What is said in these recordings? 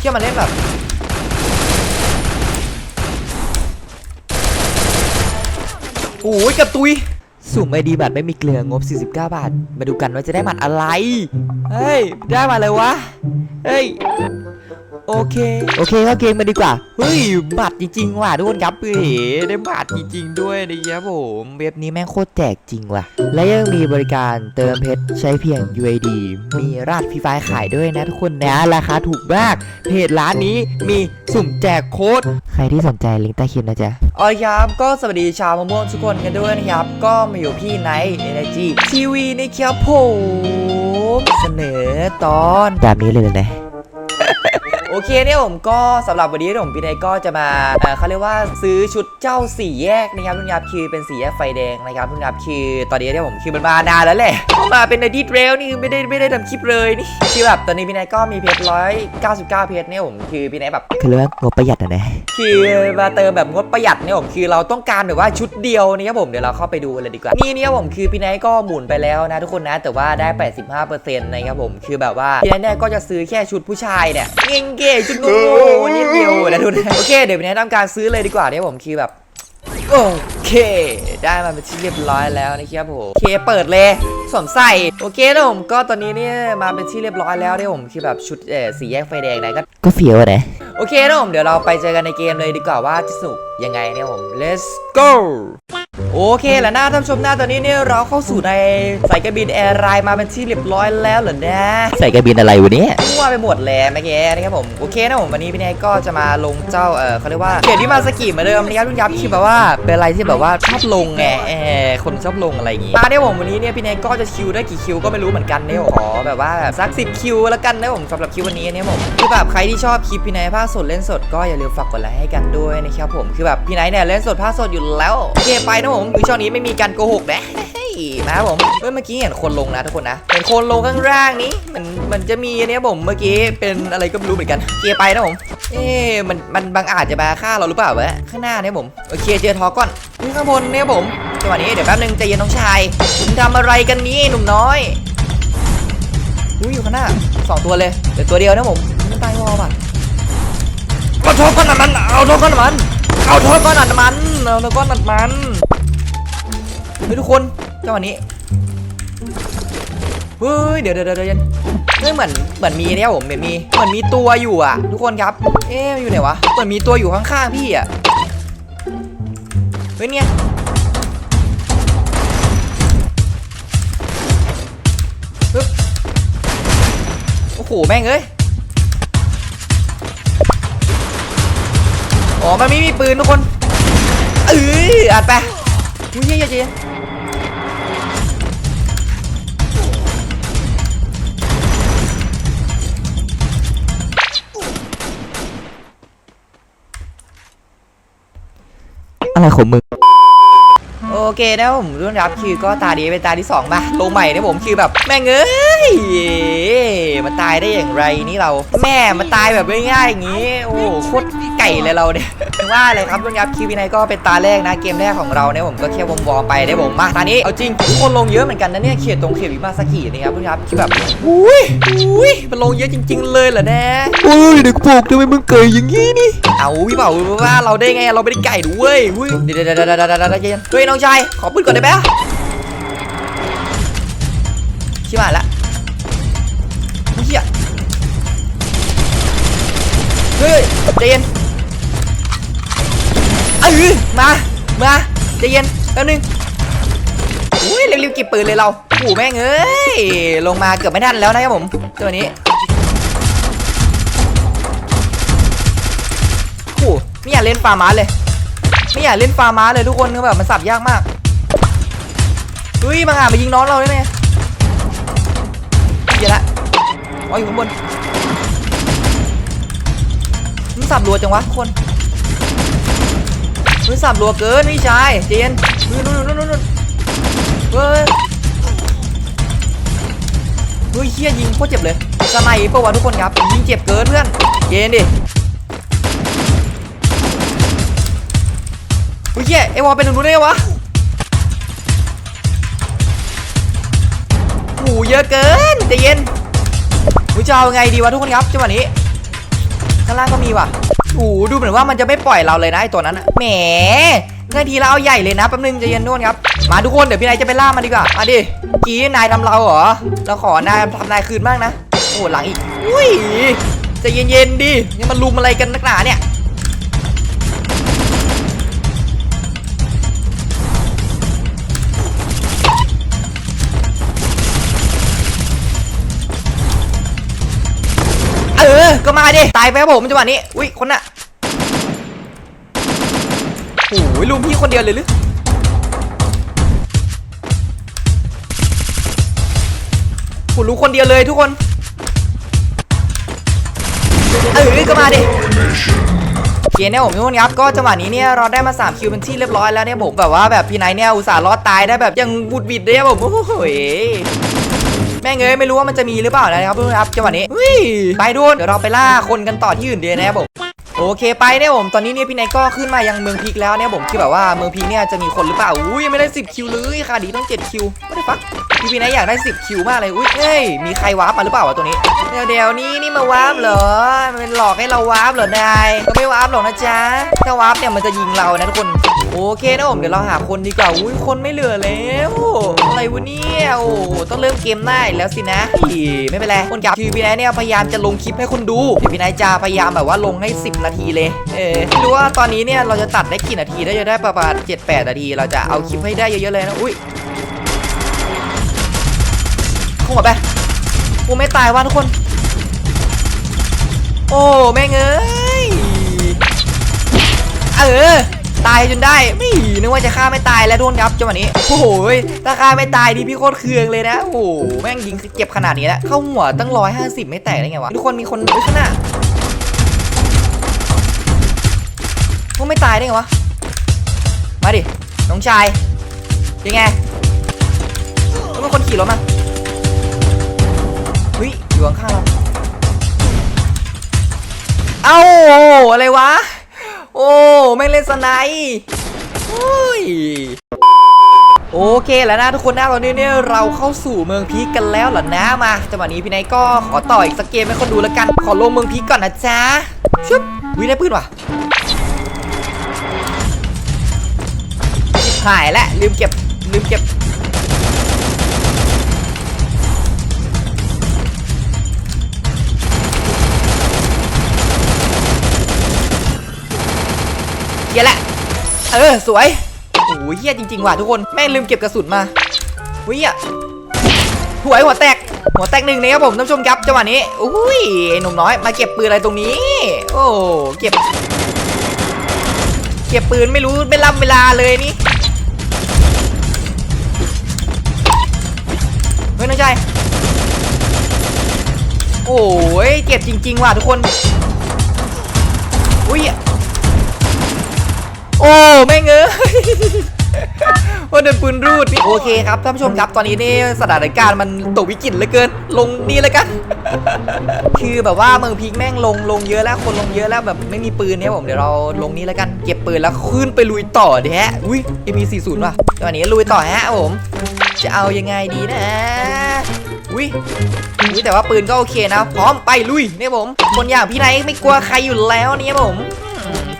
เที่ยมันเล่นแบบโอ้ยกระตุยสุ่มไอดีบัตรไม่มีเกลืองบ 49 บาท มาดูกันว่าจะได้บัตรอะไร เฮ้ย ได้มาเลยวะ เฮ้ย โอเค โอเคเข้าเกมมาดีกว่า เฮ้ยบัตรจริงๆว่ะทุกคนครับเฮ้ยได้บัตรจริงๆด้วยนะครับผมเว็บนี้แม่งโคตรแจกจริงว่ะ และยังมีบริการเติมเพชรใช้เพียง UID มีราดฟรีไฟล์ขายด้วยนะทุกคนนะราคาถูกมากเพจร้านนี้มีสุ่มแจกโค้ดใครที่สนใจลิงก์ใต้คลิปนะจ๊ะโอเคครับก็สวัสดีชาวมะม่วงทุกคนกันด้วยนะครับ ก็มาอยู่พี่ไนท์เอเนจีทีวีนะครับผมเสนอตอนแบบนี้เลยนะโอ เคเนี่ยผมก็สำหรับวันนี้ผมพี่ไนท์ก็จะมาเอ่อเขาเรียกว่าซื้อชุดเจ้าสี่แยกนะครับทุกครับคือเป็นสี่แยกไฟแดงนะครับทุกครับคือตอนนี้เนี่ยผมคือมันมานานแล้วแหละมาเป็นในดีเทรลนี่คือไม่ได้ไม่ได้ทำคลิปเลยนี่คือแบบตอนนี้พี่ไนท์ก็มีเพชรร้อยเก้าสิบเก้าเพชรเนี่ยผมคือพี่ไนท์แบบคือเรียกว่างบประหยัดอะนะคือมาเติมแบบงดประหยัดเนี่ยผมคือเราต้องการแบบว่าชุดเดียวนะครับผมเดี๋ยวเราเข้าไปดูกันเลยดีกว่านี่เนี่ยผมคือพี่ไนท์ก็หมุนไปแล้วนะทุกคนนะแต่ว่าได้ 85%นะครับผมคือแบบว่าพี่ไนท์เนี่ยก็จะซื้อแค่ชุดผู้ชายเนี่ยเง่งเก๋ชุดโง่ๆนิดเดียวนะทุกคนโอเคเดี๋ยวพี่ไนะนำการซื้อเลยดีกว่าเนี่ยผมคือแบบโอเค ได้มาเป็นที่เรียบร้อยแล้วนะครับผมโอเคเปิดเลยสวมใส่โอเคนะผมก็ตอนนี้เนี่ยมาเป็นที่เรียบร้อยแล้วเนี่ยผมคือแบบชุดเออสีแยกไฟแดงนะก็ก็เฟียวนะ โอเคนะผมเดี๋ยวเราไปเจอกันในเกมเลยดีกว่าว่าจะสนุกยังไงเนี่ยผม let's go โอเคแล้วหน้าท่านผู้ชมหน้าตอนนี้เนี่ยเราเข้าสู่ในสายการบินแอร์ไลน์มาเป็นที่เรียบร้อยแล้วเหรอนะใส่กระบินอะไรวะเนี่ยมั่วไปหมดแล้วเมื่อกี้นะครับผมโอเคนะผมวันนี้พี่แนายก็จะมาลงเจ้าเออเขาเรียกว่าเขียนที่มาสกิเหมือนเดิมนะครับทุกยับคือแบบว่าเป็นอะไรที่แบบว่าชอบลงไงเออคนชอบลงอะไรอย่างงี้มาเนี่ยผมวันนี้เนี่ยพี่แนายก็จะคิวได้กี่คิวก็ไม่รู้เหมือนกันเนี่ยผมขอแบบว่าแบบสักสิบคิวแล้วกันนะผมสำหรับคิววันนี้เนี่ยผมคือแบบใครที่ชอบคลิปพี่แนายภาคสดเล่นสดก็อย่าลืมฝากกดไลค์ให้กันด้วยนะครับผมคือแบบพี่แนายเนี่ยเล่นสดภาคสดอยู่แล้วโอเคไปนะผมคือช่องนี้ไม่มีการโกหกนะเฮ้ยมาครับผมเฮ้ยเมื่อกี้เห็นคนลงนะทุกคนนะเห็นคนลงข้างล่างนี้มันมันจะมีเนี่ยผมเมื่อกี้เป็นอะไรก็ไม่รู้เหมือนกันเกียร์ไปนะผมเอ๊ะมันมันบางอาจจะมาฆ่าเราหรือเปล่าวะข้างหน้าเนี่ยผมโอเคเจอทอก่อนนี่ข้างบนเนี่ยผมจังหวะนี้เดี๋ยวแป๊บนึงใจเย็นน้องชายคุณทำอะไรกันนี่หนุ่มน้อยอุ้ยอยู่ข้างหน้าสองตัวเลยเดี๋ยวตัวเดียวนะผมไม่ตายวอลป่ะ เอาทอก้อนน้ำมัน เอาทอก้อนน้ำมัน เอาทอก้อนน้ำมัน เอาทอก้อนน้ำมัน เฮ้ยทุกคนจังหวะนี้ เฮ้ย เดี๋ยวเดี๋ยวเดี๋ยวเย็นเฮ้ยเหมือนเหมือนมีเนี่ยผมเหมือนมีเหมือนมีตัวอยู่อะ ทุกคนครับ เอ๊ะอยู่ไหนวะ เหมือนมีตัวอยู่ข้างๆพี่อะ เฮ้ยเนี่ยปึ๊บโอ้โห แม่งเอ้ย อ๋อมันไม่มีปืนทุกคนเอ้ยอัดไปอุ้ยเย้เย้เอะไรของมึงโอเคนะผมรุ่นรับคือก็ตาดีเป็นตาที่สองมาลงใหม่นะผมคือแบบแม่งเอ้ยมันตายได้อย่างไรนี่เรา แม่มันตายแบบง่ายๆอย่างนี้ โอ้โหโคตร ไก่เลยเราเนี่ยว่าอะไรครับรุ่นรับคิววินัยก็เป็นตาแรกนะเกมแรกของเราเนี่ยผมก็แค่วงวอร์มไปได้ผมมาตอนนี้เอาจริงทุกคนลงเยอะเหมือนกันนะเนี่ยเขียดตรงเขียดวิมาสกินะครับรุ่นรับคือแบบอุ้ยอุ้ยมันลงเยอะจริง ๆ เลยเหรอแน่โอ้ยเด็กพวกทำไมมึงเกยอย่างงี้นี่เอาพี่เป่าว่าเราได้ไงเราไม่ได้ไก่ด้วยเฮ้ยเดี๋ยวเดี๋ยวเดี๋ยวเดี๋ยวเดี๋ยวเดี๋ยวเย็นเฮ้ยน้องชายขอปืนก่อนได้ไหมชิบหายละเฮียเฮ้ยใจเย็น เอ้ยมา มาใจเย็นแป๊บนึงอุ้ยเร็วๆเก็บปืนเลยเราโอ้แม่งเอ้ย ลงมาเกือบไม่ทันแล้วนะครับผม ตัวนี้โอ้ไม่อยากเล่นฟาร์ม้าเลย ไม่อยากเล่นฟาร์ม้าเลยทุกคนคือแบบมันสับยากมากเฮ้ยมังอาจมายิงน้องเราได้ไหมเดี๋ยวละอ๋ออยู่ข้างบนมันสับรัวจังวะทุกคน มันสับรัวเกินพี่ชายเจนนู่นนู่นนู่นนู่นนเฮ้ยเฮ้ยเฮียยิงโคตรเจ็บเลยสไนเปอร์วะทุกคนครับยิงเจ็บเกินเพื่อนเจนดิโอ้ยเหี้ยไอวอลเป็นหนูได้ไงวะโหเยอะเกินใจเย็นกูจะเอาไงดีวะทุกคนครับจังหวะนี้ ข้างล่างก็มีว่ะโอ้ดูเหมือนว่ามันจะไม่ปล่อยเราเลยนะไอตัวนั้นอะแหมนาทีเราเอาใหญ่เลยนะแป๊บนึงจะเย็นนู่นครับ มาทุกคนเดี๋ยวพี่นายจะไปล่ามันดีกว่ามาดิกี้นายทำเราเหรอเราขอนายทำนายคืนบ้างนะโอ้หลังอีกอุ้ยจะเย็นๆดินี่มันลุมอะไรกันนักหนาเนี่ย มาดิ ตายไปครับผมจังหวะนี้ อุ้ยคนน่ะโอ้ยลุมพี่คนเดียวเลยหรือผมรู้คนเดียวเลยทุกคน เออก็มาดิโอเคเนี่ยผมทุกคนครับก็จังหวะนี้เนี่ยเราได้มา 3 คิวเป็นที่เรียบร้อยแล้วเนี่ยผมแบบว่าแบบพี่ไนท์เนี่ยอุตส่าห์รอดตายได้แบบยังบุดบิดเลยอะผมโอ้โห แม่งเอ้ยไม่รู้ว่ามันจะมีหรือเปล่านะครับทุกคนครับจังหวะนี้ไปดูนเดี๋ยวเราไปล่าคนกันต่อที่อื่นเดียนะครับผมโอเคไปเนี่ยผมตอนนี้เนี่ยพี่นายก็ขึ้นมายังเมืองพีกแล้วเนี่ยผมคือแบบว่าเมืองพีกเนี่ยจะมีคนหรือเปล่าอุ้ยยังไม่ได้ 10 คิวเลยค่ะดีต้อง 7 คิวไม่ได้ฟักพี่พี่นายอยากได้ 10 คิวมากเลยอุ้ยเฮ้ยมีใครวาร์ปมาหรือเปล่าวะตัวนี้เดี๋ยวเดี๋ยวนี้นี่มาวาร์ปเหรอมันเป็นหลอกให้เราวาร์ปเหรอนายก็ไม่วาร์ปหรอกนะจ๊ะถ้าวาร์ปเนี่ยมันจะยิงเรานะทุกคน โอเคนะผมเดี๋ยวเราหาคนดีกว่าอุ้ยคนไม่เหลือแล้วอะไรวะเนี่ยโอ้ต้องเริ่มเกมได้แล้วสินะไม่เป็นไรคนกับคือพี่นายเนี่ยพยายามจะลงคลิปให้คนดูเดี๋ยวพี่นายจะพยายามแบบว่าลงให้ 10 นาทีเลยเออไม่รู้ว่าตอนนี้เนี่ยเราจะตัดได้กี่นาทีได้จะได้ประมาณ7-8นาที เราจะเอาคลิปให้ได้เยอะๆเลยนะอุ้ยเข้ามาไปกูไม่ตายว่ะทุกคน โอ้แม่งเอ้ยเออ ตายจนได้ไม่นึกว่าจะฆ่าไม่ตายแล้วโดนครับจังหวะนี้โอ้โหถ้าฆ่าไม่ตายดิพี่โคตรเคืองเลยนะโอ้โหแม่งยิงเจ็บขนาดนี้แล้วเข้าหัวตั้งร้อยห้าสิบไม่แตกได้ไงวะทุกคนมีคนเฮ้ยข้างหน้าพวกไม่ตายได้ไงวะมาดิน้องชายยังไงต้องเป็นคนขี่รถมาเฮ้ยอยู่ข้างเราเอ้าอะไรวะ โอ้ไม่งเล่นสไนโอ้ยโอเคแล้วนะทุกคนนะตอนนี้เนี่ยเราเข้าสู่เมืองพีกันแล้วเหรอนะมาจังหวะนี้พี่ไนท์ก็ขอต่ออีกสักเกมให้คนดูแล้วกัน ขอลงเมืองพีก่อนนะจ๊ะชุบวิ่งได้ปืนว่ะหายแล้วลืมเก็บลืมเก็บ เฮียแหละ เออ สวย โอ้โหเฮียจริง ๆ ว่ะทุกคน แม่งลืมเก็บกระสุนมาเฮียหวยหัวแตก หัวแตกหนึ่งนะครับผมท่านผู้ชมครับจังหวะนี้ อุ้ยหนุ่มน้อยมาเก็บปืนอะไรตรงนี้ โอ้เก็บ เก็บปืนไม่รู้ไม่รับเวลาเลยนี่เฮ้ยน้องชายโอ้ยเจ็บจริง ๆ ว่ะทุกคน อุ้ย โอ้แม่งเอ้ยว่าเดินปืนรูดนี่โอเคครับท่านผู้ชมครับตอนนี้นี่สถานการณ์มันตกวิกฤตเหลือเกิน ลงนี่แล้วกัน คือแบบว่าเมืองพีกแม่งลงลงเยอะแล้วคนลงเยอะแล้วแบบไม่มีปืนเนี่ยผมเดี๋ยวเราลงนี้แล้วกัน เก็บปืนแล้วขึ้นไปลุยต่อดี๋ยวฮะอุ้ย MP40 ว่ะตอนนี้ลุยต่อฮะผมจะเอายังไงดีนะอุ้ยอุ้ยแต่ว่าปืนก็โอเคนะ พร้อมไปลุยเนี่ยผม คนอย่างพี่ไนท์ไม่กลัวใครอยู่แล้วเนี่ยผม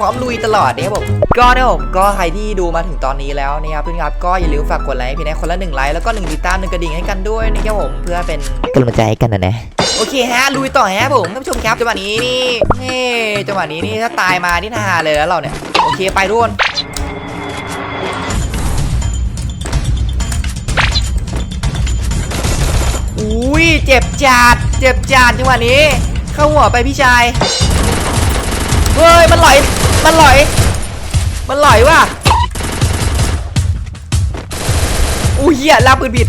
พร้อมลุยตลอดเนี่ยผมก็เนี่ยผมก็ใครที่ดูมาถึงตอนนี้แล้วนะครับเพื่อนครับก็อย่าลืมฝากกดไลค์ให้พี่ไนท์คนละหนึ่งไลค์แล้วก็หนึ่งติดตามหนึ่งกระดิ่งให้กันด้วยนะครับผมเพื่อเป็นกำลังใจให้กันนะนะโอเคฮะลุยต่อฮะผมท่านผู้ชมครับจังหวะนี้นี่เฮ้จังหวะนี้นี่ถ้าตายมานี่ทาเลยแล้วเราเนี่ยโอเคไปทุกคนอุ้ยเจ็บจัดเจ็บจัดจังหวะนี้ เข้าหัวไปพี่ชายเฮ้ยมันหลอย มันหลอย มันหลอยว่ะอุ้เหี้ยลาปืนบิด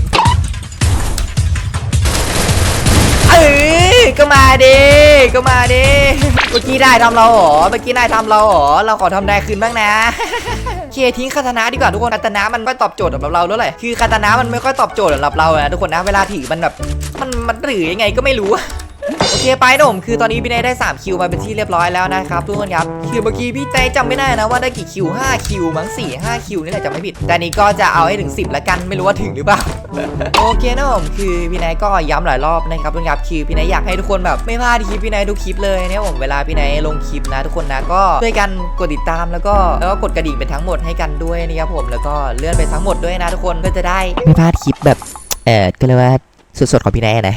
เอ้ยก็มาดิก็มาดิเมื่อกี้ได้ทำเราเหรอเมื่อกี้นายทำเราเหรอเราขอทำได้คืนบ้างนะ เคทิ้งคาตานะดีกว่าทุกคนคาตานะมันไม่ตอบโจทย์สำหรับเราแล้วแหละคือคาตานะมันไม่ค่อยตอบโจทย์สำหรับเราอะทุกคนนะเวลาถือมันแบบมันมันถือยังไงก็ไม่รู้ โอเคไปนะผมคือตอนนี้พี่นายได้ 3 คิวมาเป็นที่เรียบร้อยแล้วนะครับทุกคนครับคือเมื่อกี้พี่ใจจำไม่ได้นะว่าได้กี่คิว 5 คิวมั้ง4 5 คิวนี่แหละจำไม่ผิด แต่นี้ก็จะเอาให้ถึง 10แล้วกันไม่รู้ว่าถึงหรือเปล่าโอเคนะผมคือพี่นายก็ย้ำหลายรอบนะครับทุกคนครับคือพี่นายอยากให้ทุกคนแบบไม่พลาดคลิปพี่นายทุกคลิปเลยนี่ยผมเวลาพี่นายลงคลิปนะทุกคนนะก็ช่วยกันกดติดตามแล้วก็แล้วก็กดกระดิ่งเป็นทั้งหมดให้กันด้วยนะครับผมแล้วก็เลื่อนไปทั้งหมดด้วยนะทุกคนเพื่อจะได้ไม่พลาดคลิปแบบเออก็เรียกว่าสดๆของพี่แน่นะ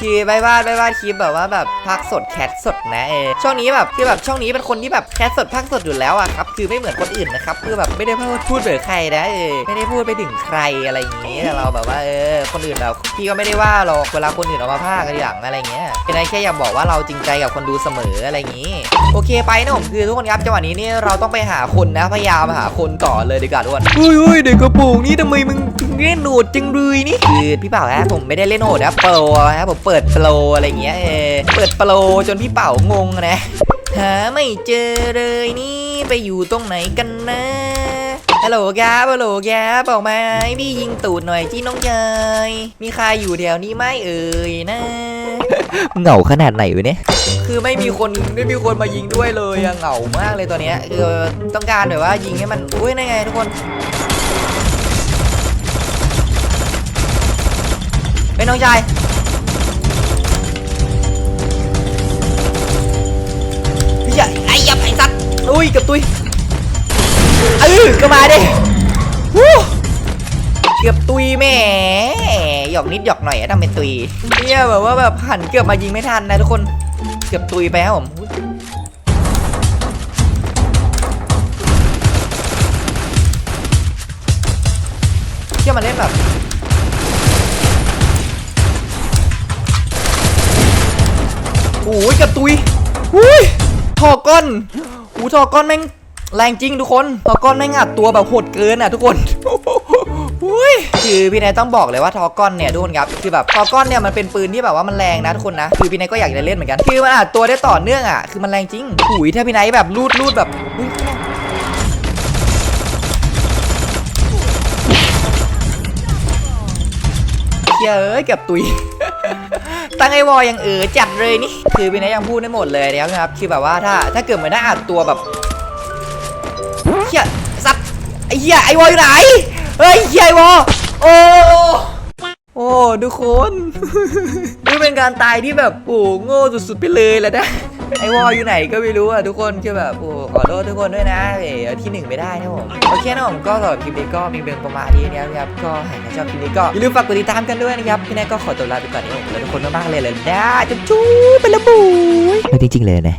คือไม่ว่าไม่ว่าคลิปแบบว่าแบบภาคสดแคสสดนะเอช่วงนี้แบบคือแบบช่องนี้เป็นคนที่แบบแคสสดภาคสดอยู่แล้วอะครับคือไม่เหมือนคนอื่นนะครับคือแบบไม่ได้พูดพูดเบื่อใครนะเออไม่ได้พูดไปถึงใครอะไรอย่างงี้แต่เราแบบว่าเออคนอื่นเราพี่ก็ไม่ได้ว่าหรอกเวลาคนอื่นเอามาพากกันอย่างอะไรเงี้ยเป็นไรแค่อยากบอกว่าเราจริงใจกับคนดูเสมออะไรอย่างงี้ โอเคไปนะผมคือทุกคนครับจังหวะนี้นี่เราต้องไปหาคนนะพยายามหาคนก่อนเลยดีกว่าทุกคนอุ้ยอุ้ยเด็กกระปรงนี่ทำไมมึง เล่นโหดจังเลยนี่คือพี่เป่าฮะผมไม่ได้เล่นโหดนะโปรฮะผมเปิดโปรอะไรเงี้ยเออเปิดโปรจนพี่เป่างงนะหาไม่เจอเลยนี่ไปอยู่ตรงไหนกันนะฮัลโหลแกบฮัลโหลแกบบอกมาให้พี่ยิงตูดหน่อยที่น้องชายมีใครอยู่แถวนี้ไหมเอ่ยนะ เหงาขนาดไหนวะเนี่ยคือไม่มีคนไม่มีคนมายิงด้วยเลยอะเหงามากเลยตอนเนี้ยคือต้องการแบบว่ายิงให้มันอุ้ยนั่นไงทุกคนเป็ นน้องชายพี่อย่ไอ้ยับไอ้สัตว์อุ้ยเกับตุยเออก็มาดิวู้เกือบตุยแม่หยอกนิดหยอกหน่อยอะทำเป็นตุยเนี่ยแบบว่าแบบหันเกือบมายิงไม่ทันนะทุกคนเกือบตุยไปครับผมเชื่อมันเล่นแบบ อ้ยกือบตุยอุ้ยทอก้อนอู้ทอก้อนแม่งแรงจริงทุกคนทอก้อนแม่งอัดตัวแบบโหดเกินอะทุกคนอุ้ยคือพี่นายต้องบอกเลยว่าทอก้อนเนี่ยทุกคนครับคือแบบทอก้อนเนี่ยมันเป็นปืนที่แบบว่ามันแรงนะทุกคนนะคือพี่นายก็อยากจะเล่นเหมือนกันคือมันอัดตัวได้ต่อเนื่องอะคือมันแรงจริงหุยถ้าพี่นายแบบรูดรูดแบบอุ๊ยเยเอ้ยเกือบตุย ตั้งไอวอลยังเออจัดเลยนี่คือพี่นายยังพูดได้หมดเลยนะครับคือแบบว่าถ้าถ้าเกิดเหมือนได้อัดตัวแบบเฮียสัตว์ไอ้เหี้ยไอวอลอยู่ไหนเฮ้ยเฮียไอวอลโอ้โอ้ทุกคนนี่เป็นการตายที่แบบโอ้โง่สุดๆไปเลยแหละนะ ไอวอลอยู่ไหนก็ไม่รู้อะทุกคนคือแบบโอ้ขอโทษทุกคนด้วยนะเอ๋ที่หนึ่งไม่ได้นะผมโอเคนะผมก็สำหรับคลิปนี้ก็มีเพียงประมาณนี้นะครับก็หากใครชอบคลิปนี้ก็อย่าลืมฝากกดติดตามกันด้วยนะครับพี่แนทก็ขอตัวลาไปก่อนนะผมแล้วทุกคนมากๆเลยเลยนะจุ๊บๆไปละบุยไม่จริงๆเลยนะ